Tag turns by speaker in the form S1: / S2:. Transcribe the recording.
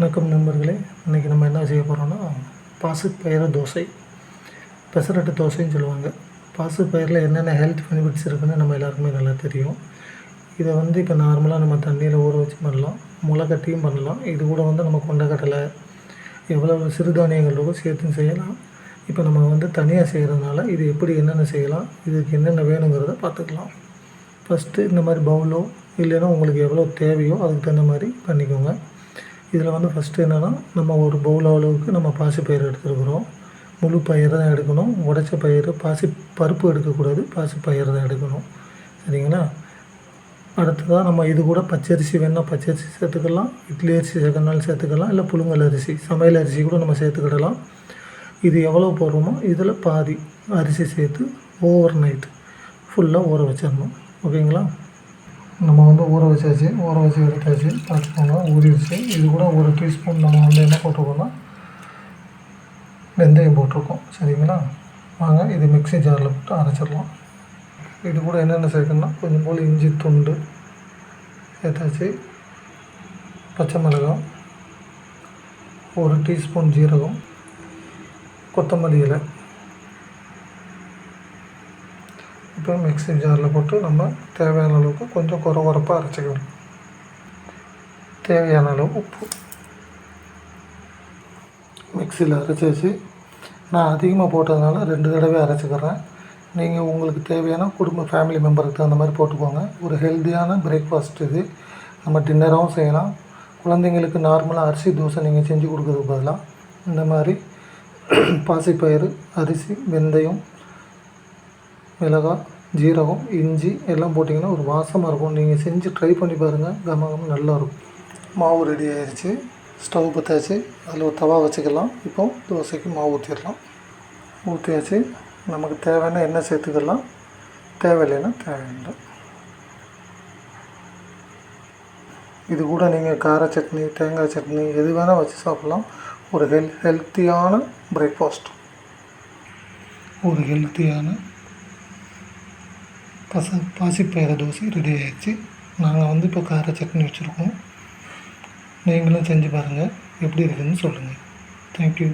S1: வணக்கம் நண்பர்களே. இன்றைக்கி நம்ம என்ன செய்ய போகிறோம்னா பாசிப்பயிறு தோசை பெசரட்டு தோசைன்னு சொல்லுவாங்க. பாசுப்பயிரில் என்னென்ன ஹெல்த் பெனிஃபிட்ஸ் இருக்குன்னு நம்ம எல்லாருக்குமே நல்லா தெரியும். இதை வந்து இப்போ நார்மலாக நம்ம தண்ணியில் ஊற வச்சு பண்ணலாம். முளைக்கட்டியும் பண்ணலாம். இது கூட வந்து நம்ம கொண்டக்கடலை எவ்வளோ சிறுதானியங்கள் இருக்கோ சேர்த்தும் செய்யலாம். இப்போ நம்ம வந்து தனியாக செய்கிறதுனால இது எப்படி என்னென்ன செய்யலாம் இதுக்கு என்னென்ன வேணுங்கிறத பார்த்துக்கலாம். ஃபஸ்ட்டு இந்த மாதிரி பவுலோ இல்லைன்னா உங்களுக்கு எவ்வளோ தேவையோ அதுக்கு தகுந்த மாதிரி பண்ணிக்கோங்க. இதில் வந்து ஃபஸ்ட்டு என்னென்னா நம்ம ஒரு பவுல் அளவுக்கு நம்ம பாசி பயிர் எடுத்துருக்குறோம். முழு பயிர் தான் எடுக்கணும். உடச்ச பயிர் பாசி பருப்பு எடுக்கக்கூடாது பாசி பயிர் தான் எடுக்கணும். சரிங்களா? அடுத்ததாக நம்ம இது கூட பச்சரிசி வேணால் பச்சரிசி சேர்த்துக்கலாம். இட்லி அரிசி சேர்க்கறனாலும் சேர்த்துக்கலாம். இல்லை புழுங்கல் அரிசி சமையல் அரிசி கூட நம்ம சேர்த்துக்கிடலாம். இது எவ்வளோ போடுறோமோ இதில் பாதி அரிசி சேர்த்து ஓவர் நைட் ஃபுல்லாக ஊற வச்சிடணும். ஓகேங்களா? நம்ம வந்து ஊற வச்சாச்சு ஊற வச்சு எடுத்தாச்சு பார்த்துக்கோங்க ஊறிடுச்சு. இது கூட ஒரு டீஸ்பூன் நம்ம வந்து என்ன போட்டிருக்கோம்னா வெந்தயம் போட்டிருக்கோம். சரிங்களா? வாங்க இது மிக்ஸி ஜாரில் போட்டு அரைச்சிடலாம். இது கூட என்னென்ன சேர்க்கணும்னா கொஞ்சம் போல் இஞ்சி துண்டு சேர்த்தாச்சு. பச்சை மிளகாய் ஒரு டீஸ்பூன் ஜீரகம் கொத்தமல்லி இலை இப்போ மிக்சி ஜாரில் போட்டு நம்ம தேவையான அளவுக்கு கொஞ்சம் குறை குறைப்பாக அரைச்சிக்கணும் தேவையான அளவு உப்பு. மிக்சியில் அரைச்சாச்சு நான் அதிகமாக போட்டதுனால ரெண்டு தடவை அரைச்சிக்கிறேன். நீங்கள் உங்களுக்கு தேவையான குடும்ப ஃபேமிலி மெம்பருக்கு தகுந்த மாதிரி போட்டுக்கோங்க. ஒரு ஹெல்த்தியான பிரேக்ஃபாஸ்ட் இது. நம்ம டின்னராகவும் செய்யலாம். குழந்தைங்களுக்கு நார்மலாக அரிசி தோசை நீங்கள் செஞ்சு கொடுக்குறதுக்கு பதிலாக இந்த மாதிரி பாசிப்பயிறு அரிசி வெந்தயம் மிளகாய் ஜீரகம் இஞ்சி எல்லாம் போட்டிங்கன்னா ஒரு வாசமாக இருக்கும். நீங்கள் செஞ்சு ட்ரை பண்ணி பாருங்கள் கம நல்லாயிருக்கும் மாவு ரெடி ஆயிடுச்சு ஸ்டவ் பற்றாச்சு அதில் ஒரு தவா வச்சுக்கலாம். இப்போ தோசைக்கு மாவு ஊற்றிடலாம் ஊற்றியாச்சு நமக்கு தேவையான எண்ணெய் சேர்த்துக்கலாம். தேவையில்லைன்னா தேவையில்லை. இது கூட நீங்கள் கார சட்னி தேங்காய் சட்னி எது வேணால் வச்சு சாப்பிட்லாம். ஒரு ஹெல் ஹெல்த்தியான பிரேக்ஃபாஸ்ட் ஒரு ஹெல்த்தியான பச பாசிப்பயிறு தோசை ரெடி ஆயிடுச்சு. நாங்கள் வந்து இப்போ கார சட்னி வச்சுருக்கோம். நீங்களும் செஞ்சு பாருங்கள் எப்படி இருக்குதுன்னு சொல்லுங்கள் தேங்க்யூ